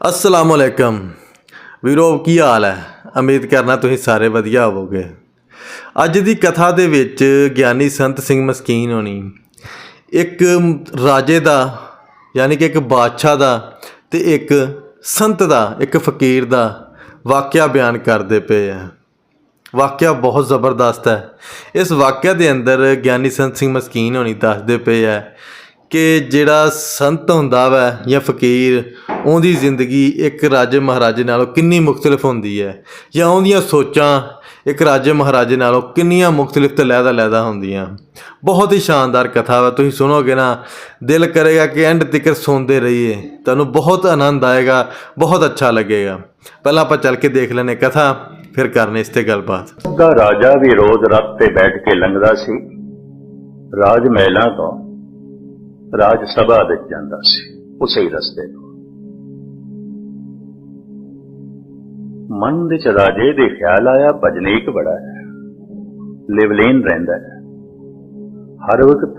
ਅਸਲਾਮ ਅਲੈਕਮ ਵੀਰੋ ਕੀ ਹਾਲ ਹੈ? ਉਮੀਦ ਕਰਨਾ ਤੁਸੀਂ ਸਾਰੇ ਵਧੀਆ ਹੋਵੋਗੇ। ਅੱਜ ਦੀ ਕਥਾ ਦੇ ਵਿੱਚ ਗਿਆਨੀ ਸੰਤ ਸਿੰਘ ਮਸਕੀਨ ਹੋਣੀ, ਇੱਕ ਰਾਜੇ ਦਾ, ਯਾਨੀ ਕਿ ਇੱਕ ਬਾਦਸ਼ਾਹ ਦਾ ਤੇ ਇੱਕ ਸੰਤ ਦਾ, ਇੱਕ ਫਕੀਰ ਦਾ ਵਾਕਿਆ ਬਿਆਨ ਕਰਦੇ ਪਏ ਆ। ਵਾਕਿਆ ਬਹੁਤ ਜ਼ਬਰਦਸਤ ਹੈ। ਇਸ ਵਾਕਿਆ ਦੇ ਅੰਦਰ ਗਿਆਨੀ ਸੰਤ ਸਿੰਘ ਮਸਕੀਨ ਹੋਣੀ ਦੱਸਦੇ ਪਏ ਆ ਕਿ ਜਿਹੜਾ ਸੰਤ ਹੁੰਦਾ ਵਾ ਜਾਂ ਫਕੀਰ, ਉਹਦੀ ਜ਼ਿੰਦਗੀ ਇੱਕ ਰਾਜੇ ਮਹਾਰਾਜੇ ਨਾਲੋਂ ਕਿੰਨੀ ਮੁxtਲਿਫ ਹੁੰਦੀ ਹੈ? ਜਾਂ ਉਹਦੀਆਂ ਸੋਚਾਂ ਇੱਕ ਰਾਜੇ ਮਹਾਰਾਜੇ ਨਾਲੋਂ ਕਿੰਨੀਆਂ ਮੁxtਲਿਫ ਤੇ ਲੈਦਾ ਲੈਦਾ ਹੁੰਦੀਆਂ? ਬਹੁਤ ਹੀ ਸ਼ਾਨਦਾਰ ਕਥਾ ਵਾ, ਤੁਸੀਂ ਸੁਣੋਗੇ ਨਾ, ਦਿਲ ਕਰੇਗਾ ਕਿ ਐਂਡ ਤੱਕ ਸੁਣਦੇ ਰਹੀਏ। ਤੁਹਾਨੂੰ ਬਹੁਤ ਆਨੰਦ ਆਏਗਾ, ਬਹੁਤ ਅੱਛਾ ਲੱਗੇਗਾ। ਪਹਿਲਾਂ ਆਪਾਂ ਚੱਲ ਕੇ ਦੇਖ ਲੈਨੇ ਕਥਾ, ਫਿਰ ਕਰਨੇ ਇਸ ਤੇ ਗੱਲਬਾਤ। ਦਾ ਰਾਜਾ ਵੀ ਰੋਜ਼ ਰੱਥ ਤੇ ਬੈਠ ਕੇ ਲੰਘਦਾ ਸੀ। ਰਾਜ ਮਹਿਲਾਂ ਤੋਂ ਰਾਜ ਸਭਾ ਵਿੱਚ ਜਾਂਦਾ ਸੀ। ਉਸੇ ਹੀ ਰਸਤੇ ਤੋਂ। ਮਨ ਵਿੱਚ ਰਾਜੇ ਦੇ ਖਿਆਲ ਆਇਆ, ਭਜਨੀਕ ਬੜਾ ਹੈ। ਲਿਵਲੀਨ ਰਹਿੰਦਾ ਹੈ। ਹਰ ਵਕਤ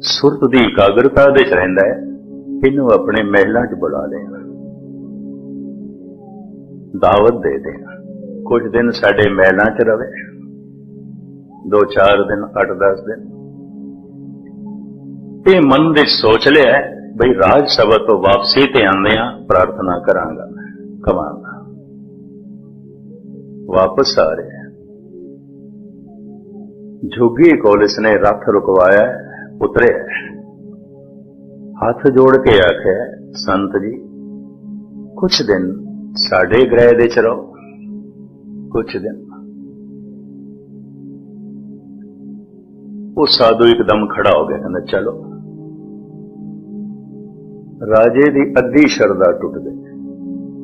ਸੁਰਤ ਦੀ ਇਕਾਗਰਤਾ ਵਿੱਚ ਰਹਿੰਦਾ ਹੈ। ਇਹਨੂੰ ਆਪਣੇ ਮਹਿਲਾਂ 'ਚ ਬੁਲਾ ਲਿਆ ਦਾਵਤ ਦੇ ਦੇ ਕੁਝ ਦਿਨ ਸਾਡੇ ਮਹਿਲਾਂ 'ਚ ਰਵੇ। ਦੋ ਚਾਰ ਦਿਨ 8-10 ਦਿਨ। ਇਹ ਮਨ ਦੇ ਸੋਚ ਲਿਆ ਬਈ ਰਾਜ ਸਭਾ ਤੋਂ ਵਾਪਸੀ ਤੇ ਆਉਂਦਿਆਂ ਪ੍ਰਾਰਥਨਾ ਕਰਾਂਗਾ। ਕਵਾਂਗਾ ਵਾਪਸ ਆ ਰਿਹਾ ਹੈ। ਕੋਲਿਸ ਨੇ ਰੱਥ ਰੁਕਵਾਇਆ ਉਤਰਿਆ ਹੱਥ ਜੋੜ ਕੇ ਆਖਿਆ, ਸੰਤ ਜੀ ਕੁਝ ਦਿਨ ਸਾਡੇ ਗ੍ਰਹਿ ਦੇ ਚ ਰਹੋ। ਕੁਝ ਦਿਨ। ਉਹ ਸਾਧੂ ਇੱਕਦਮ ਖੜਾ ਹੋ ਗਿਆ, ਕਹਿੰਦਾ, ਚਲੋ। ਰਾਜੇ ਦੀ ਅੱਧੀ ਸ਼ਰਧਾ ਟੁੱਟ ਗਈ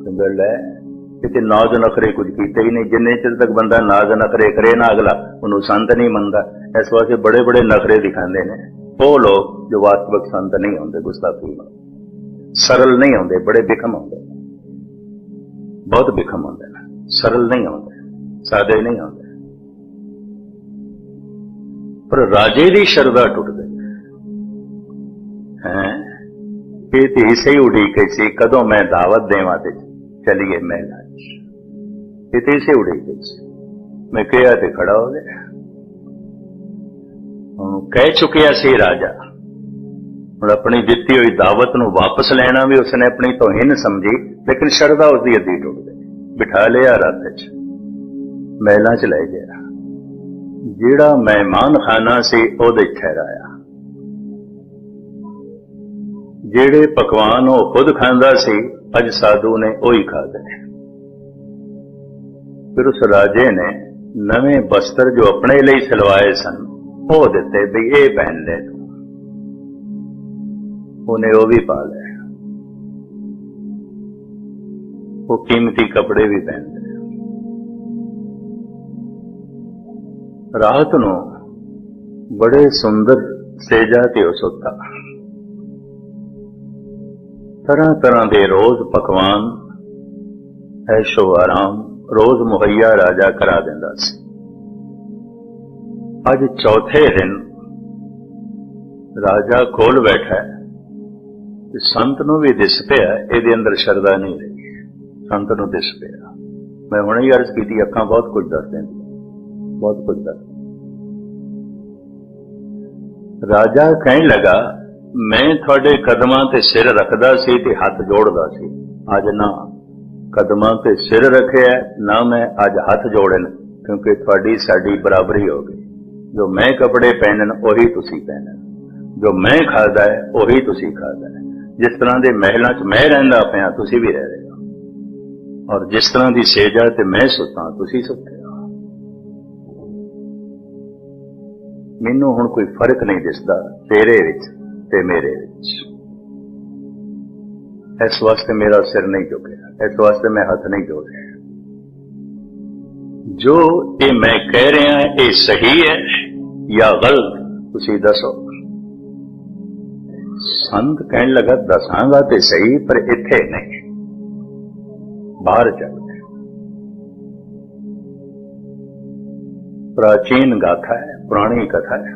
ਕਹਿੰਦਾ, ਲੈ, ਕਿਤੇ ਨਾਜ਼ ਨਖਰੇ ਕੁਝ ਕੀਤੇ ਹੀ ਨਹੀਂ। ਜਿੰਨੇ ਚਿਰ ਤੱਕ ਬੰਦਾ ਨਾਜ਼ ਨਖਰੇ ਕਰੇ ਨਾ ਅਗਲਾ, ਉਹਨੂੰ ਸੰਤ ਨਹੀਂ ਮੰਨਦਾ। ਇਸ ਵਾਸਤੇ ਬੜੇ ਬੜੇ ਨਖਰੇ ਦਿਖਾਉਂਦੇ ਨੇ। ਉਹ ਲੋਕ ਜੋ ਵਾਸਤਵਿਕ ਸੰਤ ਨਹੀਂ ਹੁੰਦੇ, ਗੁਸਤਾਖੀ ਸਰਲ ਨਹੀਂ ਹੁੰਦੇ, ਬੜੇ ਬਿਖਮ ਹੁੰਦੇ। ਬਹੁਤ ਬਿਖਮ ਹੁੰਦੇ ਨੇ। ਸਰਲ ਨਹੀਂ ਹੁੰਦੇ, ਸਾਦੇ ਨਹੀਂ ਹੁੰਦੇ। ਪਰ ਰਾਜੇ ਦੀ ਸ਼ਰਧਾ ਟੁੱਟ ਗਈ ਇਹ ਤੇ ਇਸੇ ਉਡੀਕ ਸੀ ਕਦੋਂ ਮੈਂ ਦਾਵਤ ਦੇਵਾਂ ਤੇ ਚਲੀਏ ਮਹਿਲਾਂ 'ਚ ਇਹ ਤੇ ਇਸੇ ਉਡੀਕ ਸੀ ਮੈਂ ਕਿਹਾ ਤੇ ਖੜਾ ਹੋ ਗਿਆ। ਉਹਨੂੰ ਕਹਿ ਚੁੱਕਿਆ ਸੀ ਰਾਜਾ, ਹੁਣ ਆਪਣੀ ਦਿੱਤੀ ਹੋਈ ਦਾਵਤ ਨੂੰ ਵਾਪਸ ਲੈਣਾ ਵੀ ਉਸਨੇ ਆਪਣੀ ਤੋਹਿਨ ਸਮਝੀ, ਲੇਕਿਨ ਸ਼ਰਧਾ ਉਸਦੀ ਅੱਧੀ ਟੁੱਟ ਗਈ। ਬਿਠਾ ਲਿਆ ਰੱਥ 'ਚ, ਮਹਿਲਾਂ 'ਚ ਲੈ ਗਿਆ। ਜਿਹੜਾ ਮਹਿਮਾਨ ਖਾਨਾ ਸੀ, ਉਹਦੇ ਠਹਿਰਾਇਆ ਜਿਹੜੇ ਪਕਵਾਨ ਉਹ ਖੁਦ ਖਾਂਦਾ ਸੀ, ਅੱਜ ਸਾਧੂ ਨੇ ਉਹੀ ਖਾ ਗਏ ਫਿਰ ਉਸ ਰਾਜੇ ਨੇ ਨਵੇਂ ਬਸਤਰ ਜੋ ਆਪਣੇ ਲਈ ਸਿਲਵਾਏ ਸਨ, ਉਹ ਦਿੱਤੇ ਵੀ ਇਹ ਪਹਿਨ ਲੈ ਉਹਨੇ ਉਹ ਵੀ ਪਾ ਲਿਆ। ਉਹ ਕੀਮਤੀ ਕੱਪੜੇ ਵੀ ਪਹਿਨਦੇ ਰਾਤ ਨੂੰ ਬੜੇ ਸੁੰਦਰ ਸੇਜਾ ਤੇ ਉਹ ਸੁੱਤਾ। ਤਰ੍ਹਾਂ ਤਰ੍ਹਾਂ ਦੇ ਰੋਜ਼ ਪਕਵਾਨ ਐਸ਼ੋ ਆਰਾਮ, ਰੋਜ਼ ਮੁਹੱਈਆ ਰਾਜਾ ਕਰਾ ਦਿੰਦਾ ਸੀ। ਅੱਜ ਚੌਥੇ ਦਿਨ ਰਾਜਾ ਕੋਲ ਬੈਠਾ ਹੈ ਤੇ ਸੰਤ ਨੂੰ ਵੀ ਦਿਸ ਪਿਆ, ਇਹਦੇ ਅੰਦਰ ਸ਼ਰਧਾ ਨਹੀਂ ਰਹੀ। ਸੰਤ ਨੂੰ ਦਿਸ ਪਿਆ। ਮੈਂ ਹੁਣੇ ਹੀ ਅਰਜ਼ ਕੀਤੀ, ਅੱਖਾਂ ਬਹੁਤ ਕੁਝ ਦੱਸ ਦਿੰਦੀਆਂ ਬਹੁਤ ਕੁਝ ਦੱਸ ਰਾਜਾ ਕਹਿਣ ਲੱਗਾ ਮੈਂ ਤੁਹਾਡੇ ਕਦਮਾਂ ਤੇ ਸਿਰ ਰੱਖਦਾ ਸੀ ਤੇ ਹੱਥ ਜੋੜਦਾ ਸੀ। ਅੱਜ ਨਾ ਕਦਮਾਂ ਤੇ ਸਿਰ ਰੱਖਿਆ, ਨਾ ਮੈਂ ਅੱਜ ਹੱਥ ਜੋੜਨ, ਕਿਉਂਕਿ ਤੁਹਾਡੀ ਸਾਡੀ ਬਰਾਬਰੀ ਹੋ ਗਈ। ਜੋ ਮੈਂ ਕੱਪੜੇ ਪਹਿਨਣ, ਉਹੀ ਤੁਸੀਂ ਪਹਿਨਣ। ਜੋ ਮੈਂ ਖਾਦਾ ਹੈ, ਉਹੀ ਤੁਸੀਂ ਖਾਦਾ ਹੈ। ਜਿਸ ਤਰ੍ਹਾਂ ਦੇ ਮਹਿਲਾਂ 'ਚ ਮੈਂ ਰਹਿੰਦਾ ਪਿਆ, ਤੁਸੀਂ ਵੀ ਰਹਿ ਰਹੇ ਹੋ। ਔਰ ਜਿਸ ਤਰ੍ਹਾਂ ਦੀ ਸੇਜਾ ਤੇ ਮੈਂ ਸੁੱਤਾ, ਤੁਸੀਂ ਸੁੱਤੇ ਹੋ। ਮੈਨੂੰ ਹੁਣ ਕੋਈ ਫ਼ਰਕ ਨਹੀਂ ਦਿਸਦਾ ਤੇਰੇ ਵਿੱਚ। ਤੇ ਮੇਰੇ ਵਿੱਚ ਇਸ ਵਾਸਤੇ ਮੇਰਾ ਸਿਰ ਨਹੀਂ ਝੁਕਿਆ ਇਸ ਵਾਸਤੇ ਮੈਂ ਹੱਥ ਨਹੀਂ ਜੋੜਿਆ ਜੋ ਇਹ ਮੈਂ ਕਹਿ ਰਿਹਾ ਇਹ ਸਹੀ ਹੈ ਜਾਂ ਗਲਤ ਤੁਸੀਂ ਦੱਸੋ ਸੰਤ ਕਹਿਣ ਲੱਗਾ ਦੱਸਾਂਗਾ ਤੇ ਸਹੀ ਪਰ ਇੱਥੇ ਨਹੀਂ ਬਾਹਰ ਚੱਲ ਪ੍ਰਾਚੀਨ ਗਾਥਾ ਹੈ ਪੁਰਾਣੀ ਕਥਾ ਹੈ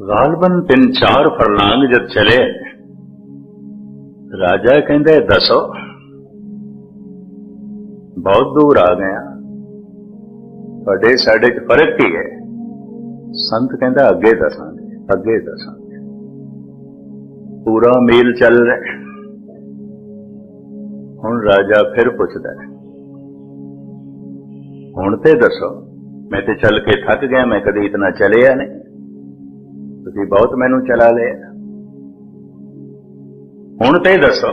ਗਾਲਬਨ ਤਿੰਨ ਚਾਰ ਫਰਲਾਂਗ ਜਦ ਚਲੇ ਰਾਜਾ ਕਹਿੰਦੇ ਦੱਸੋ ਬਹੁਤ ਦੂਰ ਆ ਗਏ ਆ ਤੁਹਾਡੇ ਸਾਡੇ ਚ ਫ਼ਰਕ ਕੀ ਹੈ ਸੰਤ ਕਹਿੰਦਾ ਅੱਗੇ ਦੱਸਾਂਗੇ ਅੱਗੇ ਦੱਸਾਂਗੇ ਪੂਰਾ ਮੇਲ ਚੱਲ ਰਿਹਾ ਹੈ। ਹੁਣ ਰਾਜਾ ਫਿਰ ਪੁੱਛਦਾ ਹੈ ਹੁਣ ਤੇ ਦੱਸੋ ਮੈਂ ਤੇ ਚੱਲ ਕੇ ਥੱਕ ਗਿਆ ਮੈਂ ਕਦੇ ਇਤਨਾ ਚਲਿਆ ਨਹੀਂ ਤੁਸੀਂ ਬਹੁਤ ਮੈਨੂੰ ਚਲਾ ਲਿਆ। ਹੁਣ ਤੇ ਦੱਸੋ।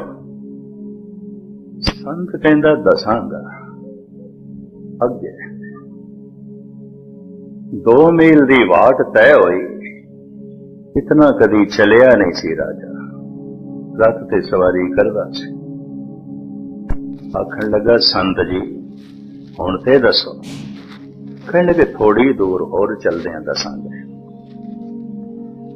ਸੰਤ ਕਹਿੰਦਾ ਦਸਾਂਗਾ। ਅੱਗੇ। ਦੋ ਮੀਲ ਦੀ ਵਾਟ ਤੈਅ ਹੋਈ। ਇਤਨਾ ਕਦੀ ਚਲਿਆ ਨਹੀਂ ਸੀ ਰਾਜਾ। ਰੱਥ ਤੇ ਸਵਾਰੀ ਕਰਦਾ ਸੀ। ਆਖਣ ਲੱਗਾ, ਸੰਤ ਜੀ, ਹੁਣ ਤੇ ਦੱਸੋ। ਕਹਿਣ ਲੱਗੇ ਥੋੜੀ ਦੂਰ ਹੋਰ ਚੱਲਦਿਆਂ ਦੱਸਾਂਗੇ।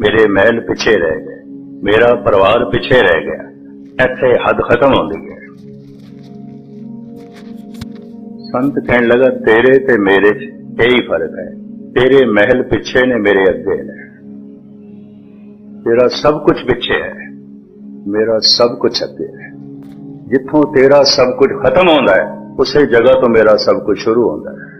ਮੇਰੇ ਮਹਿਲ ਪਿੱਛੇ ਰਹਿ ਗਏ ਮੇਰਾ ਪਰਿਵਾਰ ਪਿੱਛੇ ਰਹਿ ਗਿਆ ਇੱਥੇ ਹੱਦ ਖਤਮ ਹੁੰਦੀ ਹੈ ਸੰਤ ਕਹਿਣ ਲੱਗਾ ਤੇਰੇ ਤੇ ਮੇਰੇ 'ਚ ਇਹੀ ਫ਼ਰਕ ਹੈ ਤੇਰੇ ਮਹਿਲ ਪਿੱਛੇ ਨੇ ਮੇਰੇ ਅੱਗੇ ਨੇ ਤੇਰਾ ਸਭ ਕੁਝ ਪਿੱਛੇ ਹੈ ਮੇਰਾ ਸਭ ਕੁਝ ਅੱਗੇ ਹੈ ਜਿੱਥੋਂ ਤੇਰਾ ਸਭ ਕੁਝ ਖਤਮ ਹੁੰਦਾ ਹੈ ਉਸੇ ਜਗ੍ਹਾ ਤੋਂ ਮੇਰਾ ਸਭ ਕੁਝ ਸ਼ੁਰੂ ਹੁੰਦਾ ਹੈ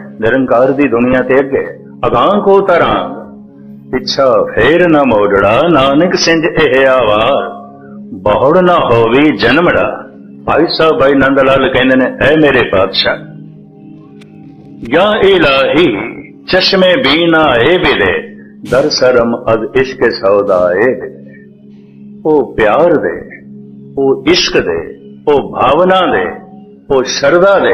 ਨਿਰੰਕਾਰ ਦੀ ਦੁਨੀਆ ਤੇ ਅੱਗੇ। ਅਗਾਹ ਕੋ ਤਰਾਂ ਪਿੱਛਾ ਫੇਰ ਨਾ ਮੋੜੜਾ, ਨਾਨਕ ਸਿੰਝ ਇਹ ਆਵਾਰ ਬਹੁੜ ਨਾ ਹੋਵੀ ਜਨਮੜਾ। ਭਾਈ ਸਾਹਿਬ, ਭਾਈ ਨੰਦ ਲਾਲ ਕਹਿੰਦੇ ਨੇ, ਐ ਮੇਰੇ ਪਾਤਸ਼ਾਹ ਯਾ ਇਲਾਹੀ, ਚਸ਼ਮੇ ਬੀਨਾ ਏ ਬਿਲੇ ਦਰ ਸਰਮ ਅਦ ਇਸ਼ਕ ਸੌਦਾ ਏ ਬਿਲੇ ਉਹ ਪਿਆਰ ਦੇ, ਉਹ ਇਸ਼ਕ ਦੇ, ਉਹ ਭਾਵਨਾ ਦੇ, ਉਹ ਸ਼ਰਧਾ ਦੇ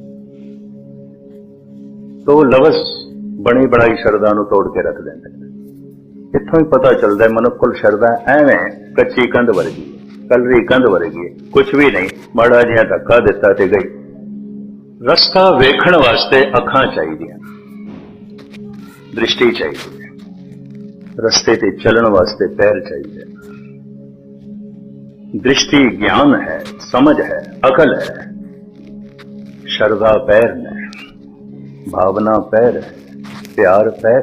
ਤੋ ਲਵਸ ਬਣੀ ਬਣਾਈ ਸ਼ਰਧਾ ਨੂੰ ਤੋੜ ਕੇ ਰੱਖ ਦਿੰਦੇ ਨੇ। ਇੱਥੋਂ ਹੀ ਪਤਾ ਚੱਲਦਾ ਹੈ ਮਨੁੱਖ ਸ਼ਰਧਾ ਐਵੇਂ ਕੱਚੀ ਕੰਧ ਵਰਗੀ ਹੈ, ਕਲਰੀ ਕੰਧ ਵਰਗੀ ਹੈ ਕੁਝ ਵੀ ਨਹੀਂ, ਮਾੜਾ ਜਿਹਾ ਧੱਕਾ ਦਿੱਤਾ ਤੇ ਗਈ। ਰਸਤਾ ਵੇਖਣ ਵਾਸਤੇ ਅੱਖਾਂ ਚਾਹੀਦੀਆਂ ਦ੍ਰਿਸ਼ਟੀ ਚਾਹੀਦੀ ਹੈ, ਰਸਤੇ ਤੇ ਚੱਲਣ ਵਾਸਤੇ ਪੈਰ ਚਾਹੀਦੇ ਨੇ। ਦ੍ਰਿਸ਼ਟੀ ਗਿਆਨ ਹੈ, ਸਮਝ ਹੈ, ਅਕਲ ਹੈ, ਸ਼ਰਧਾ ਪੈਰ ਨੇ। ਭਾਵਨਾ ਪੈਰ ਹੈ ਪਿਆਰ ਪੈਰ।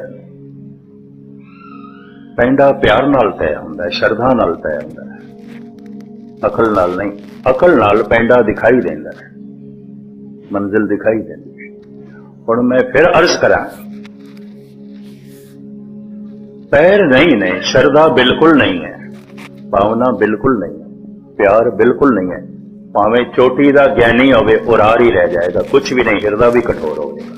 ਪੈਂਡਾ ਪਿਆਰ ਨਾਲ ਤੈਅ ਹੁੰਦਾ ਸ਼ਰਧਾ ਨਾਲ ਤੈਅ ਹੁੰਦਾ ਅਕਲ ਨਾਲ ਨਹੀਂ, ਅਕਲ ਨਾਲ ਪੈਂਡਾ ਦਿਖਾਈ ਦਿੰਦਾ ਹੈ। ਮੰਜ਼ਿਲ ਦਿਖਾਈ ਦਿੰਦੀ ਹੈ। ਹੁਣ ਮੈਂ ਫਿਰ ਅਰਜ਼ ਕਰਾਂ, ਪੈਰ ਨਹੀਂ ਨੇ, ਸ਼ਰਧਾ ਬਿਲਕੁਲ ਨਹੀਂ ਹੈ, ਭਾਵਨਾ ਬਿਲਕੁਲ ਨਹੀਂ ਹੈ, ਪਿਆਰ ਬਿਲਕੁਲ ਨਹੀਂ ਹੈ। ਭਾਵੇਂ ਚੋਟੀ ਦਾ ਗਿਆਨੀ ਹੋਵੇ, ਉਰਾਰ ਹੀ ਰਹਿ ਜਾਏਗਾ ਕੁਝ ਵੀ ਨਹੀਂ, ਹਿਰਦਾ ਵੀ ਕਠੋਰ ਹੋਵੇਗਾ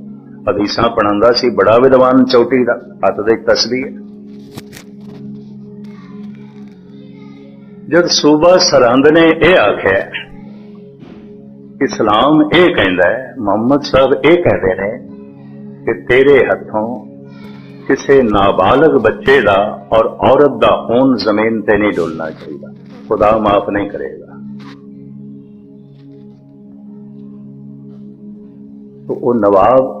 ਹਦੀਸਾਂ ਪੜਾਉਂਦਾ ਸੀ, ਬੜਾ ਵਿਦਵਾਨ ਚੌਟੀ ਦਾ, ਹੱਥ ਦੇ ਤਸਬੀਹ ਜਦ ਸੂਬਾ ਸਰਹੰਦ ਨੇ ਇਹ ਆਖਿਆ, ਇਸਲਾਮ ਇਹ ਕਹਿੰਦਾ ਹੈ, ਮੁਹੰਮਦ ਸਾਹਿਬ ਇਹ ਕਹਿੰਦੇ ਨੇ ਕਿ ਤੇਰੇ ਹੱਥੋਂ ਕਿਸੇ ਨਾਬਾਲਗ ਬੱਚੇ ਦਾ ਔਰ ਔਰਤ ਦਾ ਖੂਨ ਜ਼ਮੀਨ ਤੇ ਨਹੀਂ ਡੋਲਣਾ ਚਾਹੀਦਾ। ਖੁਦਾ ਮਾਫ ਨਹੀਂ ਕਰੇਗਾ। ਤੋ ਉਹ ਨਵਾਬ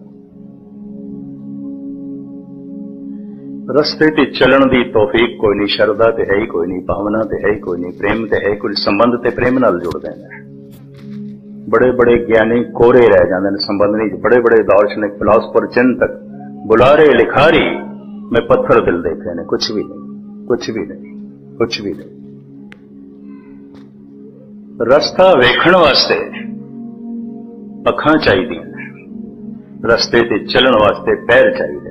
ਰਸਤੇ ਤੇ ਚੱਲਣ ਦੀ ਤੌਫੀਕ ਕੋਈ ਨਹੀਂ, ਸ਼ਰਧਾ ਤੇ ਹੈ ਹੀ ਕੋਈ ਨਹੀਂ, ਭਾਵਨਾ ਤੇ ਹੈ ਹੀ ਕੋਈ ਨਹੀਂ, ਪ੍ਰੇਮ ਤੇ ਹੈ ਹੀ ਕੋਈ, ਸੰਬੰਧ ਤੇ ਪ੍ਰੇਮ ਨਾਲ ਜੁੜਦੇ ਨੇ। ਬੜੇ ਬੜੇ ਗਿਆਨੀ ਕੋਰੇ ਰਹਿ ਜਾਂਦੇ ਨੇ ਸੰਬੰਧ ਨਹੀਂ ਬੜੇ ਬੜੇ ਦਾਰਸ਼ਨਿਕ ਫਿਲਾਸਫਰ, ਚਿੰਤਕ, ਬੁਲਾਰੇ, ਲਿਖਾਰੀ, ਮੈਂ ਪੱਥਰ ਦਿਲ ਦੇਖੇ ਨੇ ਕੁਝ ਵੀ ਨਹੀਂ ਕੁਝ ਵੀ ਨਹੀਂ ਕੁਝ ਵੀ ਨਹੀਂ। ਰਸਤਾ ਵੇਖਣ ਵਾਸਤੇ ਅੱਖਾਂ ਚਾਹੀਦੀਆਂ ਰਸਤੇ ਤੇ ਚੱਲਣ ਵਾਸਤੇ ਪੈਰ ਚਾਹੀਦੇ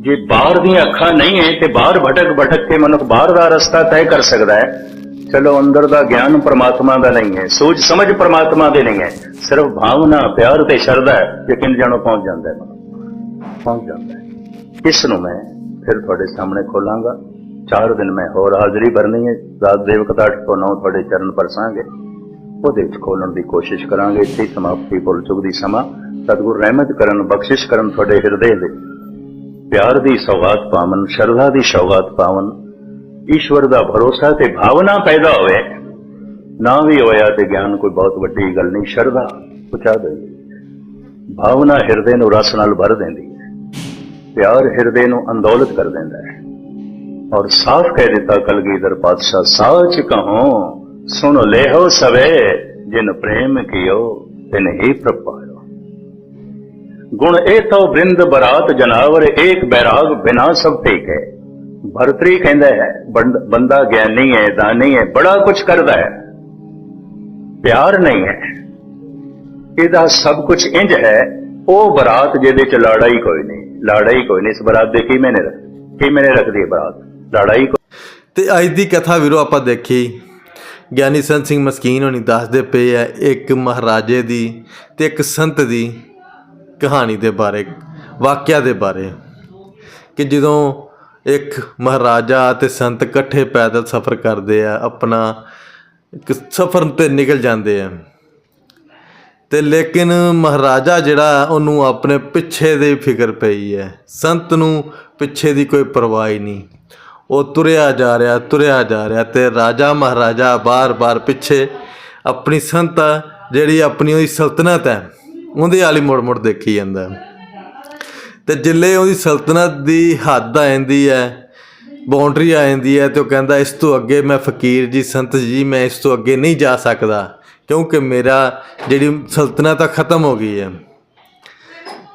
ਜੇ ਬਾਹਰ ਦੀਆਂ ਅੱਖਾਂ ਨਹੀਂ ਹੈ ਤੇ ਬਾਹਰ ਭਟਕ ਭਟਕ ਕੇ ਮਨੁੱਖ ਬਾਹਰ ਦਾ ਰਸਤਾ ਤੈਅ ਕਰ ਸਕਦਾ ਹੈ ਚਲੋ ਅੰਦਰ ਦਾ ਗਿਆਨ ਪਰਮਾਤਮਾ ਦਾ ਨਹੀਂ ਹੈ ਸੋਚ ਸਮਝ ਪਰਮਾਤਮਾ ਦੇ ਨਹੀਂ ਹੈ ਸਿਰਫ ਭਾਵਨਾ, ਪਿਆਰ ਤੇ ਸ਼ਰਧਾ ਹੈ ਯਕੀਨ ਜਾਣੋ ਪਹੁੰਚ ਜਾਂਦਾ ਹੈ ਪਹੁੰਚ ਜਾਂਦਾ ਹੈ ਇਸ ਨੂੰ ਮੈਂ ਫਿਰ ਤੁਹਾਡੇ ਸਾਹਮਣੇ ਖੋਲਾਂਗਾ। ਚਾਰ ਦਿਨ ਮੈਂ ਹੋਰ ਹਾਜ਼ਰੀ ਭਰਨੀ ਹੈ ਰਾਤ ਦੇਵਕਤਾ 8 ਤੋਂ 9 ਤੁਹਾਡੇ ਚਰਨ ਪਰਸਾਂਗੇ। ਉਹਦੇ ਵਿੱਚ ਖੋਲਣ ਦੀ ਕੋਸ਼ਿਸ਼ ਕਰਾਂਗੇ। ਇੱਥੇ ਸਮਾਪਤੀ ਭੁੱਲ ਚੁੱਕਦੀ ਸਮਾਂ। ਸਤਿਗੁਰ ਰਹਿਮਤ ਕਰਨ, ਬਖਸ਼ਿਸ਼ ਕਰਨ ਤੁਹਾਡੇ ਹਿਰਦੇ ਦੇ। ਪਿਆਰ ਦੀ ਸੌਗਾਤ ਪਾਵਨ, ਸ਼ਰਧਾ ਦੀ ਸੌਗਾਤ ਪਾਵਨ, ਈਸ਼ਵਰ ਦਾ ਭਰੋਸਾ ਤੇ ਭਾਵਨਾ ਪੈਦਾ ਹੋਵੇ। ਨਾ ਵੀ ਹੋਇਆ ਤੇ ਗਿਆਨ ਕੋਈ ਬਹੁਤ ਵੱਡੀ ਗੱਲ ਨਹੀਂ, ਸ਼ਰਧਾ ਪਹੁੰਚਾ ਦਿੰਦੀ। ਭਾਵਨਾ ਹਿਰਦੇ ਨੂੰ ਰਸ ਨਾਲ ਭਰ ਦਿੰਦੀ ਹੈ। ਪਿਆਰ ਹਿਰਦੇ ਨੂੰ ਅੰਦੋਲਤ ਕਰ ਦਿੰਦਾ ਹੈ। ਔਰ ਸਾਫ਼ ਕਹਿ ਦਿੱਤਾ ਕਲਗੀਧਰ ਪਾਤਸ਼ਾਹ, ਸਾਚ ਕਹੋ, ਸੁਣ ਲੈਹੋ ਸਵੇ, ਜਿਨ ਪ੍ਰੇਮ ਕੀਓ, ਤਿਨ ਹੀ ਪ੍ਰਪਾਇਓ ਗੁਣ ਇਹ ਤੋ ਬ੍ਰਿੰਦ ਬਰਾਤ ਜਨਾਵਰ ਏਕ ਬੈਰਾਗ ਬਿਨਾ ਸਭ ਠੀਕ ਹੈ ਭਰਤਰੀ ਕਹਿੰਦਾ ਹੈ, ਬੰਦ- ਬੰਦਾ ਗਿਆਨੀ ਹੈ, ਦਾਨੀ ਹੈ, ਬੜਾ ਕੁਝ ਕਰਦਾ ਹੈ। ਪਿਆਰ ਨਹੀਂ ਹੈ। ਇਹਦਾ ਸਭ ਕੁਝ ਇੰਜ ਹੈ, ਉਹ ਬਰਾਤ ਜਿਹਦੇ ਚ ਲਾੜਾ ਹੀ ਕੋਈ ਨਹੀਂ ਲਾੜਾ ਹੀ ਕੋਈ ਨਹੀਂ, ਇਸ ਬਰਾਤ ਦੇ ਕੀ ਮੈਨੇ ਰੱਖ ਕੀ ਮੈਨੇ ਰੱਖਦੀ ਹੈ ਬਰਾਤ ਲਾੜਾ ਹੀ ਤੇ ਅੱਜ ਦੀ ਕਥਾ ਵੀਰੋ ਆਪਾਂ ਦੇਖੀ, ਗਿਆਨੀ ਸੰਤ ਸਿੰਘ ਮਸਕੀਨ ਹੋਣੀ ਦੱਸਦੇ ਪਏ ਆ, ਇੱਕ ਮਹਾਰਾਜੇ ਦੀ ਤੇ ਇੱਕ ਸੰਤ ਦੀ। ਕਹਾਣੀ ਦੇ ਬਾਰੇ, ਵਾਕਿਆ ਦੇ ਬਾਰੇ। ਕਿ ਜਦੋਂ ਇੱਕ ਮਹਾਰਾਜਾ ਤੇ ਸੰਤ ਇਕੱਠੇ ਪੈਦਲ ਸਫ਼ਰ ਕਰਦੇ ਆ, ਆਪਣਾ ਇੱਕ ਸਫ਼ਰ ਤੇ ਨਿਕਲ ਜਾਂਦੇ ਆ। ਤੇ ਲੇਕਿਨ ਮਹਾਰਾਜਾ ਜਿਹੜਾ ਉਹਨੂੰ ਆਪਣੇ ਪਿੱਛੇ ਦੀ ਫਿਕਰ ਪਈ ਹੈ। ਸੰਤ ਨੂੰ ਪਿੱਛੇ ਦੀ ਕੋਈ ਪਰਵਾਹ ਹੀ ਨਹੀਂ। ਉਹ ਤੁਰਿਆ ਜਾ ਰਿਹਾ, ਤੁਰਿਆ ਜਾ ਰਿਹਾ ਤੇ ਰਾਜਾ ਮਹਾਰਾਜਾ ਬਾਰ-ਬਾਰ ਪਿੱਛੇ ਆਪਣੀ ਸੰਤਾ ਜਿਹੜੀ ਆਪਣੀ ਉਹਦੀ ਸਲਤਨਤ ਹੈ। ਉਹਦੇ ਵਾਲੀ ਮੁੜ ਮੁੜ ਦੇਖੀ ਜਾਂਦਾ। ਹੈ। ਤੇ ਜਿੱਲੇ ਉਹਦੀ ਸਲਤਨਤ ਦੀ ਹੱਦ ਆ ਜਾਂਦੀ ਹੈ ਬਾਉਂਡਰੀ ਆ ਜਾਂਦੀ ਹੈ ਤੇ ਉਹ ਕਹਿੰਦਾ, ਇਸ ਤੋਂ ਅੱਗੇ ਮੈਂ ਫਕੀਰ ਜੀ, ਸੰਤ ਜੀ, ਮੈਂ ਇਸ ਤੋਂ ਅੱਗੇ ਨਹੀਂ ਜਾ ਸਕਦਾ, ਕਿਉਂਕਿ ਮੇਰਾ ਜਿਹੜੀ ਸਲਤਨਤ ਆ ਖਤਮ ਹੋ ਗਈ ਹੈ।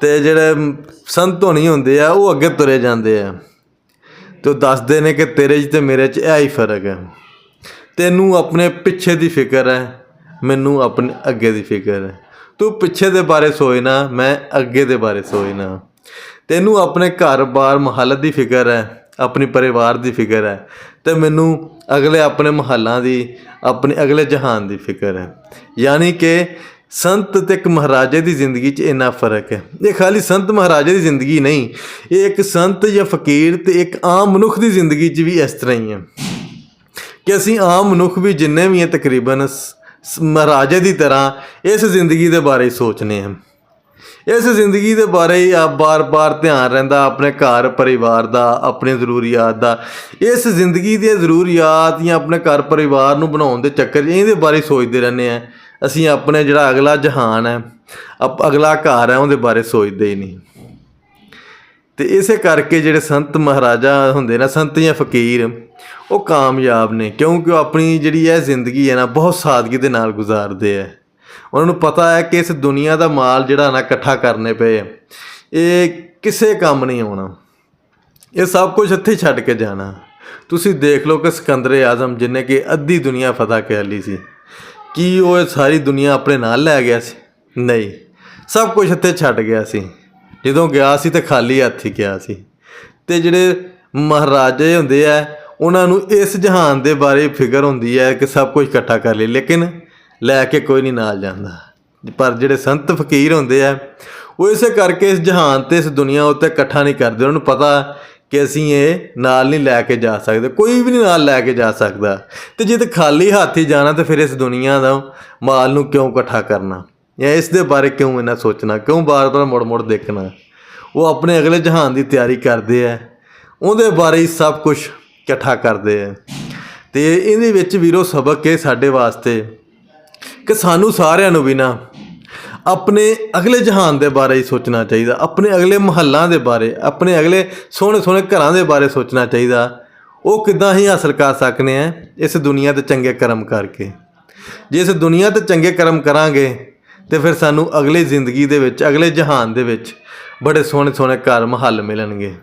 ਤੇ ਜਿਹੜੇ ਸੰਤ ਹੋਣੀ ਹੁੰਦੇ ਆ, ਉਹ ਅੱਗੇ ਤੁਰੇ ਜਾਂਦੇ ਆ। ਤੇ ਉਹ ਦੱਸਦੇ ਨੇ ਕਿ ਤੇਰੇ 'ਚ ਤੇ ਮੇਰੇ 'ਚ ਇਹ ਹੀ ਫ਼ਰਕ ਹੈ। ਤੈਨੂੰ ਆਪਣੇ ਪਿੱਛੇ ਦੀ ਫਿਕਰ ਹੈ, ਮੈਨੂੰ ਆਪਣੇ ਅੱਗੇ ਦੀ ਫਿਕਰ ਹੈ। ਤੂੰ ਪਿੱਛੇ ਦੇ ਬਾਰੇ ਸੋਚਣਾ ਮੈਂ ਅੱਗੇ ਦੇ ਬਾਰੇ ਸੋਚਣਾ ਤੈਨੂੰ ਆਪਣੇ ਘਰ-ਬਾਰ ਮੁਹੱਲਤ ਦੀ ਫਿਕਰ ਹੈ, ਆਪਣੀ ਪਰਿਵਾਰ ਦੀ ਫਿਕਰ ਹੈ, ਤੇ ਮੈਨੂੰ ਅਗਲੇ ਆਪਣੇ ਮੁਹੱਲਾਂ ਦੀ, ਆਪਣੇ ਅਗਲੇ ਜਹਾਨ ਦੀ ਫਿਕਰ ਹੈ। ਯਾਨੀ ਕਿ ਸੰਤ ਤੇ ਇੱਕ ਮਹਾਰਾਜੇ ਦੀ ਜ਼ਿੰਦਗੀ 'ਚ ਇੰਨਾ ਫ਼ਰਕ ਹੈ। ਇਹ ਖਾਲੀ ਸੰਤ ਮਹਾਰਾਜੇ ਦੀ ਜ਼ਿੰਦਗੀ ਨਹੀਂ, ਇਹ ਇੱਕ ਸੰਤ ਜਾਂ ਫਕੀਰ ਤੇ ਇੱਕ ਆਮ ਮਨੁੱਖ ਦੀ ਜ਼ਿੰਦਗੀ 'ਚ ਵੀ ਇਸ ਤਰ੍ਹਾਂ ਹੀ ਹੈ। ਕਿ ਅਸੀਂ ਆਮ ਮਨੁੱਖ ਵੀ ਜਿੰਨੇ ਵੀ ਹੈ ਤਕਰੀਬਨ ਸ- ਮਹਾਰਾਜੇ ਦੀ ਤਰ੍ਹਾਂ ਇਸ ਜ਼ਿੰਦਗੀ ਦੇ ਬਾਰੇ ਸੋਚਨੇ ਹਾਂ ਇਸ ਜ਼ਿੰਦਗੀ ਦੇ ਬਾਰੇ ਹੀ ਆਪ ਬਾਰ-ਬਾਰ ਧਿਆਨ ਰਹਿੰਦਾ ਆਪਣੇ ਘਰ, ਪਰਿਵਾਰ ਦਾ, ਆਪਣੇ ਜ਼ਰੂਰੀਆਤ ਦਾ। ਇਸ ਜ਼ਿੰਦਗੀ ਦੀਆਂ ਜ਼ਰੂਰੀਆਤ ਜਾਂ ਆਪਣੇ ਘਰ, ਪਰਿਵਾਰ ਨੂੰ ਬਣਾਉਣ ਦੇ ਚੱਕਰ 'ਚ ਇਹਦੇ ਬਾਰੇ ਸੋਚਦੇ ਰਹਿੰਦੇ ਆ। ਅਸੀਂ ਆਪਣੇ ਜਿਹੜਾ ਅਗਲਾ ਜਹਾਨ ਹੈ, ਅਪ- ਅਗਲਾ ਘਰ ਹੈ, ਉਹਦੇ ਬਾਰੇ ਸੋਚਦੇ ਹੀ ਨਹੀਂ। ਤੇ ਇਸੇ ਕਰਕੇ ਜਿਹੜੇ ਸੰਤ ਮਹਾਰਾਜਾ ਹੁੰਦੇ ਨਾ, ਸੰਤ ਜਾਂ ਫਕੀਰ, ਉਹ ਕਾਮਯਾਬ ਨੇ, ਕਿਉਂਕਿ ਉਹ ਆਪਣੀ ਜਿਹੜੀ ਇਹ ਜ਼ਿੰਦਗੀ ਹੈ ਨਾ, ਬਹੁਤ ਸਾਦਗੀ ਦੇ ਨਾਲ ਗੁਜ਼ਾਰਦੇ ਆ। ਉਹਨਾਂ ਨੂੰ ਪਤਾ ਹੈ ਕਿ ਇਸ ਦੁਨੀਆ ਦਾ ਮਾਲ ਜਿਹੜਾ ਨਾ ਇਕੱਠਾ ਕਰਨੇ ਪਏ ਇਹ ਕਿਸੇ ਕੰਮ ਨਹੀਂ ਆਉਣਾ। ਇਹ ਸਭ ਕੁਝ ਇੱਥੇ ਛੱਡ ਕੇ ਜਾਣਾ। ਤੁਸੀਂ ਦੇਖ ਲਓ ਕਿ ਸਿਕੰਦਰ ਆਜ਼ਮ ਜਿਨੇ ਕਿ ਅੱਧੀ ਦੁਨੀਆ ਫਤਿਹ ਕਰ ਲਈ ਸੀ। ਕੀ ਉਹ ਇਹ ਸਾਰੀ ਦੁਨੀਆ ਆਪਣੇ ਨਾਲ ਲੈ ਗਿਆ ਸੀ? ਨਹੀਂ। ਸਭ ਕੁਝ ਇੱਥੇ ਛੱਡ ਗਿਆ ਸੀ। ਜਦੋਂ ਗਿਆ ਸੀ ਤੇ ਖਾਲੀ ਹੱਥ ਹੀ ਗਿਆ ਸੀ। ਤੇ ਜਿਹੜੇ ਮਹਾਰਾਜੇ ਹੁੰਦੇ ਆ, ਉਹਨਾਂ ਨੂੰ ਇਸ ਜਹਾਨ ਦੇ ਬਾਰੇ ਫਿਕਰ ਹੁੰਦੀ ਹੈ ਕਿ ਸਭ ਕੁਝ ਇਕੱਠਾ ਕਰ ਲਈ ਲੇਕਿਨ ਲੈ ਕੇ ਕੋਈ ਨਹੀਂ ਨਾਲ ਜਾਂਦਾ। ਪਰ ਜਿਹੜੇ ਸੰਤ ਫਕੀਰ ਹੁੰਦੇ ਆ, ਉਹ ਇਸੇ ਕਰਕੇ ਇਸ ਜਹਾਨ ਤੇ, ਇਸ ਦੁਨੀਆ ਉੱਤੇ ਇਕੱਠਾ ਨਹੀਂ ਕਰਦੇ। ਉਹਨਾਂ ਨੂੰ ਪਤਾ ਕਿ ਅਸੀਂ ਇਹ ਨਾਲ ਨਹੀਂ ਲੈ ਕੇ ਜਾ ਸਕਦੇ, ਕੋਈ ਵੀ ਨਹੀਂ ਨਾਲ ਲੈ ਕੇ ਜਾ ਸਕਦਾ। ਤੇ ਜੇ ਤੇ ਖਾਲੀ ਹੱਥ ਹੀ ਜਾਣਾ, ਤਾਂ ਫਿਰ ਇਸ ਦੁਨੀਆ ਦਾ ਮਾਲ ਨੂੰ ਕਿਉਂ ਇਕੱਠਾ ਕਰਨਾ? ਜਾਂ ਇਸ ਦੇ ਬਾਰੇ ਕਿਉਂ ਇਹਨਾਂ ਸੋਚਣਾ? ਕਿਉਂ ਬਾਰ-ਬਾਰ ਮੁੜ-ਮੁੜ ਦੇਖਣਾ? ਉਹ ਆਪਣੇ ਅਗਲੇ ਜਹਾਨ ਦੀ ਤਿਆਰੀ ਕਰਦੇ ਆ। ਉਹਦੇ ਬਾਰੇ ਹੀ ਸਭ ਕੁਝ ਇਕੱਠਾ ਕਰਦੇ ਆ। ਤੇ ਇਹਦੇ ਵਿੱਚ ਵੀਰੋ ਸਬਕ ਇਹ ਸਾਡੇ ਵਾਸਤੇ ਕਿ ਸਾਨੂੰ ਸਾਰਿਆਂ ਨੂੰ ਵੀ ਨਾ ਆਪਣੇ ਅਗਲੇ ਜਹਾਨ ਦੇ ਬਾਰੇ ਹੀ ਸੋਚਣਾ ਚਾਹੀਦਾ। ਆਪਣੇ ਅਗਲੇ ਮਹੱਲਾਂ ਦੇ ਬਾਰੇ, ਆਪਣੇ ਅਗਲੇ ਸੋਹਣੇ ਸੋਹਣੇ ਘਰਾਂ ਦੇ ਬਾਰੇ ਸੋਚਣਾ ਚਾਹੀਦਾ। ਉਹ ਕਿੱਦਾਂ ਹੀ ਹਾਸਲ ਕਰ ਸਕਨੇ ਆ ਇਸ ਦੁਨੀਆ ਤੇ ਚੰਗੇ ਕਰਮ ਕਰਕੇ। ਜੇ ਇਸ ਦੁਨੀਆ ਤੇ ਚੰਗੇ ਕਰਮ ਕਰਾਂਗੇ ਤੇ ਫਿਰ ਸਾਨੂੰ ਅਗਲੀ ਜ਼ਿੰਦਗੀ ਦੇ ਵਿੱਚ, ਅਗਲੇ ਜਹਾਨ ਦੇ ਵਿੱਚ ਬੜੇ ਸੋਹਣੇ ਸੋਹਣੇ ਘਰ ਮਹੱਲ ਮਿਲਣਗੇ।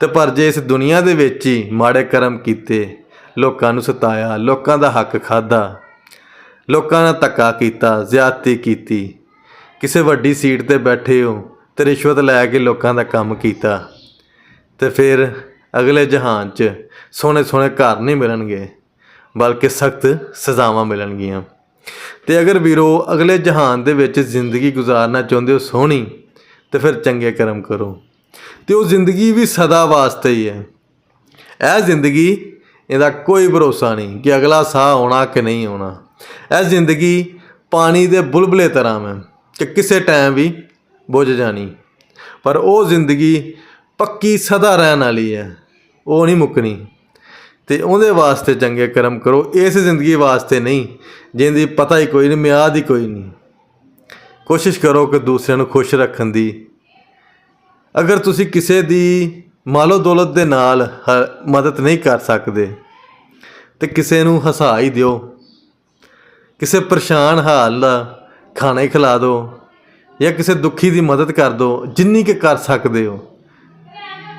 ਤੇ ਪਰ ਜੇ ਇਸ ਦੁਨੀਆ ਦੇ ਵਿੱਚ ਹੀ ਮਾੜੇ ਕਰਮ ਕੀਤੇ, ਲੋਕਾਂ ਨੂੰ ਸਤਾਇਆ, ਲੋਕਾਂ ਦਾ ਹੱਕ ਖਾਦਾ ਲੋਕਾਂ ਨਾਲ ਧੱਕਾ ਕੀਤਾ, ਜ਼ਿਆਦਤੀ ਕੀਤੀ, ਕਿਸੇ ਵੱਡੀ ਸੀਟ ਤੇ ਬੈਠੇ ਹੋ ਤੇ ਰਿਸ਼ਵਤ ਲੈ ਕੇ ਲੋਕਾਂ ਦਾ ਕੰਮ ਕੀਤਾ, ਤੇ ਫਿਰ ਅਗਲੇ ਜਹਾਨ 'ਚ ਸੋਹਣੇ ਸੋਹਣੇ ਘਰ ਨਹੀਂ ਮਿਲਣਗੇ, ਬਲਕਿ ਸਖਤ ਸਜ਼ਾਵਾਂ ਮਿਲਣਗੀਆਂ। ਤੇ ਅਗਰ ਵੀਰੋ ਅਗਲੇ ਜਹਾਨ ਦੇ ਵਿੱਚ ਜ਼ਿੰਦਗੀ ਗੁਜ਼ਾਰਨਾ ਚਾਹੁੰਦੇ ਹੋ ਸੋਹਣੀ, ਤੇ ਫਿਰ ਚੰਗੇ ਕਰਮ ਕਰੋ। ਤੇ ਉਹ ਜ਼ਿੰਦਗੀ ਵੀ ਸਦਾ ਵਾਸਤੇ ਹੀ ਹੈ। ਇਹ ਜ਼ਿੰਦਗੀ, ਇਹਦਾ ਕੋਈ ਭਰੋਸਾ ਨਹੀਂ ਕਿ ਅਗਲਾ ਸਾਹ ਆਉਣਾ ਕਿ ਨਹੀਂ ਆਉਣਾ। ਇਹ ਜ਼ਿੰਦਗੀ ਪਾਣੀ ਦੇ ਬੁਲਬਲੇ ਤਰ੍ਹਾਂ ਹੈ ਕਿ ਕਿਸੇ ਟਾਈਮ ਵੀ ਬੁੱਝ ਜਾਣੀ। ਪਰ ਉਹ ਜ਼ਿੰਦਗੀ ਪੱਕੀ ਸਦਾ ਰਹਿਣ ਵਾਲੀ ਹੈ। ਉਹ ਨਹੀਂ ਮੁੱਕਣੀ। ਤੇ ਉਹਦੇ ਵਾਸਤੇ ਚੰਗੇ ਕਰਮ ਕਰੋ, ਇਸ ਜ਼ਿੰਦਗੀ ਵਾਸਤੇ ਨਹੀਂ ਜਿਹਦੀ ਪਤਾ ਹੀ ਕੋਈ ਨਹੀਂ, ਮਿਆਦ ਹੀ ਕੋਈ ਨਹੀਂ। ਕੋਸ਼ਿਸ਼ ਕਰੋ ਕਿ ਦੂਸਰਿਆਂ ਨੂੰ ਖੁਸ਼ ਰੱਖਣ ਦੀ। ਅਗਰ ਤੁਸੀਂ ਕਿਸੇ ਦੀ ਮਾਲੋ ਦੌਲਤ ਦੇ ਨਾਲ ਮਦਦ ਨਹੀਂ ਕਰ ਸਕਦੇ, ਤੇ ਕਿਸੇ ਨੂੰ ਹਸਾ ਹੀ ਦਿਓ। ਕਿਸੇ ਪਰੇਸ਼ਾਨ ਹਾਲ ਦਾ ਖਾਣਾ ਹੀ ਖਿਲਾ ਦਿਓ, ਜਾਂ ਕਿਸੇ ਦੁਖੀ ਦੀ ਮਦਦ ਕਰ ਦਿਓ, ਜਿੰਨੀ ਕਿ ਕਰ ਸਕਦੇ ਹੋ।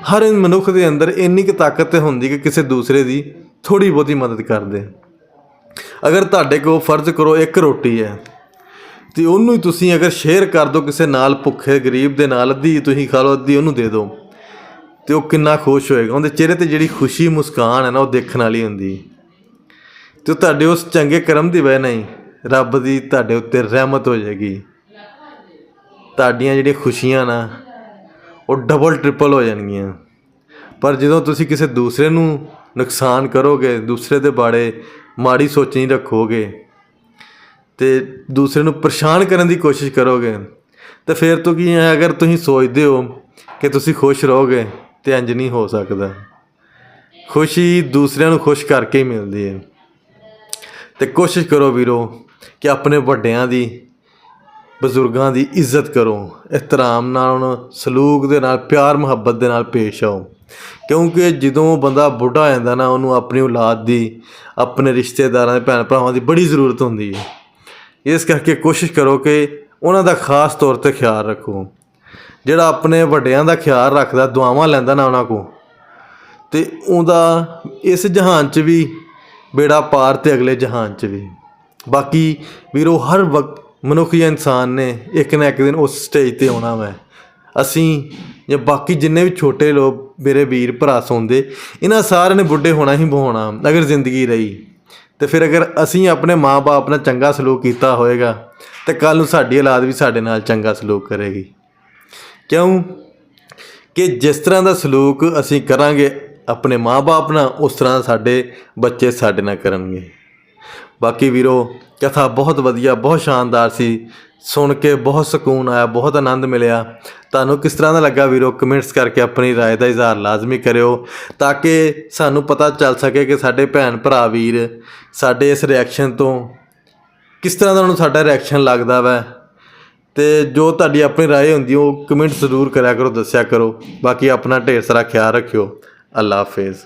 ਹਰ ਮਨੁੱਖ ਦੇ ਅੰਦਰ ਇੰਨੀ ਕੁ ਤਾਕਤ ਤੇ ਹੁੰਦੀ ਕਿ ਕਿਸੇ ਦੂਸਰੇ ਦੀ ਥੋੜੀ ਬਹੁਤੀ ਮਦਦ ਕਰ ਦੇ ਅਗਰ ਤੁਹਾਡੇ ਕੋਲ ਫਰਜ਼ ਕਰੋ ਇੱਕ ਰੋਟੀ ਹੈ, ਤੇ ਉਹਨੂੰ ਹੀ ਤੁਸੀਂ ਅਗਰ ਸ਼ੇਅਰ ਕਰ ਦਿਓ ਕਿਸੇ ਨਾਲ ਭੁੱਖੇ, ਗਰੀਬ ਦੇ ਨਾਲ, ਅੱਧੀ ਤੁਸੀਂ ਖਾ ਲਓ, ਅੱਧੀ ਉਹਨੂੰ ਦੇ ਦਿਓ ਤੇ ਉਹ ਕਿੰਨਾ ਖੁਸ਼ ਹੋਏਗਾ। ਉਹਦੇ ਚਿਹਰੇ ਤੇ ਜਿਹੜੀ ਖੁਸ਼ੀ ਮੁਸਕਾਨ ਹੈ ਨਾ, ਉਹ ਦੇਖਣ ਵਾਲੀ ਹੁੰਦੀ। ਤੇ ਉਹ ਤੁਹਾਡੇ ਉਸ ਚੰਗੇ ਕਰਮ ਦੀ ਵਜ੍ਹਾ ਨਹੀਂ, ਰੱਬ ਦੀ ਤੁਹਾਡੇ ਉੱਤੇ ਰਹਿਮਤ ਹੋ ਜਾਏਗੀ। ਤੁਹਾਡੀਆਂ ਜਿਹੜੀਆਂ ਖੁਸ਼ੀਆਂ ਨਾ ਉਹ ਡਬਲ ਟ੍ਰਿਪਲ ਹੋ ਜਾਣਗੀਆਂ। ਪਰ ਜਦੋਂ ਤੁਸੀਂ ਕਿਸੇ ਦੂਸਰੇ ਨੂੰ ਨੁਕਸਾਨ ਕਰੋਗੇ, ਦੂਸਰੇ ਦੇ ਬਾਰੇ ਮਾੜੀ ਸੋਚ ਨਹੀਂ ਰੱਖੋਗੇ ਤੇ ਦੂਸਰੇ ਨੂੰ ਪਰੇਸ਼ਾਨ ਕਰਨ ਦੀ ਕੋਸ਼ਿਸ਼ ਕਰੋਗੇ, ਤੇ ਫਿਰ ਤੋਂ ਕੀ ਹੈ, ਅਗਰ ਤੁਸੀਂ ਸੋਚਦੇ ਹੋ ਕਿ ਤੁਸੀਂ ਖੁਸ਼ ਰਹੋਗੇ, ਤੇ ਇੰਜ ਨਹੀਂ ਹੋ ਸਕਦਾ। ਖੁਸ਼ੀ ਦੂਸਰਿਆਂ ਨੂੰ ਖੁਸ਼ ਕਰਕੇ ਹੀ ਮਿਲਦੀ ਹੈ। ਤੇ ਕੋਸ਼ਿਸ਼ ਕਰੋ ਵੀਰੋ ਕਿ ਆਪਣੇ ਵੱਡਿਆਂ ਦੀ ਬਜ਼ੁਰਗਾਂ ਦੀ ਇੱਜ਼ਤ ਕਰੋ ਇhtਰਾਮ ਨਾਲ ਉਹਨਾਂ ਸਲੂਕ ਦੇ ਨਾਲ, ਪਿਆਰ ਮੁਹੱਬਤ ਦੇ ਨਾਲ ਪੇਸ਼ ਆਓ। ਕਿਉਂਕਿ ਜਦੋਂ ਬੰਦਾ ਬੁੱਢਾ ਹੋ ਜਾਂਦਾ ਨਾ, ਉਹਨੂੰ ਆਪਣੀ ਔਲਾਦ ਦੀ, ਆਪਣੇ ਰਿਸ਼ਤੇਦਾਰਾਂ ਦੇ ਭੈਣ ਭਰਾਵਾਂ ਦੀ ਬੜੀ ਜ਼ਰੂਰਤ ਹੁੰਦੀ ਹੈ। ਇਸ ਕਰਕੇ ਕੋਸ਼ਿਸ਼ ਕਰੋ ਕਿ ਉਹਨਾਂ ਦਾ ਖਾਸ ਤੌਰ ਤੇ ਖਿਆਲ ਰੱਖੋ। ਜਿਹੜਾ ਆਪਣੇ ਵੱਡਿਆਂ ਦਾ ਖਿਆਲ ਰੱਖਦਾ, ਦੁਆਵਾਂ ਲੈਂਦਾ ਨਾ ਉਹਨਾਂ ਕੋ ਤੇ ਉਹਦਾ ਇਸ ਜਹਾਨ 'ਚ ਵੀ ਬੇੜਾ ਪਾਰ ਤੇ ਅਗਲੇ ਜਹਾਨ 'ਚ ਵੀ। ਬਾਕੀ ਵੀਰੋ, ਹਰ ਵਕਤ ਮਨੁੱਖ ਜਾਂ ਇਨਸਾਨ ਨੇ ਇੱਕ ਨਾ ਇੱਕ ਦਿਨ ਉਸ ਸਟੇਜ ਤੇ ਆਉਣਾ ਵੈ। ਅਸੀਂ ਜਾਂ ਬਾਕੀ ਜਿੰਨੇ ਵੀ ਛੋਟੇ ਲੋਕ, ਮੇਰੇ ਵੀਰ, ਭਰਾ ਸੌਂਦੇ, ਇਹਨਾਂ ਸਾਰਿਆਂ ਨੇ ਬੁੱਢੇ ਹੋਣਾ ਹੀ ਬਹਾਉਣਾ, ਅਗਰ ਜ਼ਿੰਦਗੀ ਰਹੀ। ਤੇ ਫਿਰ ਅਗਰ ਅਸੀਂ ਆਪਣੇ ਮਾਪੇ ਨਾਲ ਚੰਗਾ ਸਲੂਕ ਕੀਤਾ ਹੋਏਗਾ, ਤੇ ਕੱਲ ਨੂੰ ਸਾਡੀ ਔਲਾਦ ਵੀ ਸਾਡੇ ਨਾਲ ਚੰਗਾ ਸਲੂਕ ਕਰੇਗੀ। ਕਿਉਂ? ਕਿ ਜਿਸ ਤਰ੍ਹਾਂ ਦਾ ਸਲੂਕ ਅਸੀਂ ਕਰਾਂਗੇ, ਆਪਣੇ ਮਾਪੇ ਨਾਲ, ਉਸ ਤਰ੍ਹਾਂ ਸਾਡੇ ਬੱਚੇ ਸਾਡੇ ਨਾਲ ਕਰਨਗੇ। ਬਾਕੀ ਵੀਰੋ ਕਥਾ ਬਹੁਤ ਵਧੀਆ ਬਹੁਤ ਸ਼ਾਨਦਾਰ ਸੀ ਸੁਣ ਕੇ ਬਹੁਤ ਸਕੂਨ ਆਇਆ ਬਹੁਤ ਆਨੰਦ ਮਿਲਿਆ ਤੁਹਾਨੂੰ ਕਿਸ ਤਰ੍ਹਾਂ ਦਾ ਲੱਗਾ ਵੀਰੋ ਕਮੈਂਟਸ ਕਰਕੇ ਆਪਣੀ رائے ਦਾ ਇਜ਼ਹਾਰ ਲਾਜ਼ਮੀ ਕਰਿਓ ਤਾਂ ਕਿ ਸਾਨੂੰ ਪਤਾ ਚੱਲ ਸਕੇ ਕਿ ਸਾਡੇ ਭੈਣ ਭਰਾ ਵੀਰ ਸਾਡੇ ਇਸ ਰਿਐਕਸ਼ਨ ਤੋਂ ਕਿਸ ਤਰ੍ਹਾਂ ਦਾ ਉਹਨੂੰ ਸਾਡਾ ਰਿਐਕਸ਼ਨ ਲੱਗਦਾ ਵੈ ਤੇ ਜੋ ਤੁਹਾਡੀ ਆਪਣੀ رائے ਹੁੰਦੀ ਉਹ ਕਮੈਂਟ ਜ਼ਰੂਰ ਕਰਿਆ ਕਰੋ ਦੱਸਿਆ ਕਰੋ ਬਾਕੀ ਆਪਣਾ ਢੇਰ ਸਾਰਾ ਖਿਆਲ ਰੱਖਿਓ ਅੱਲਾ ਹਾਫਿਜ਼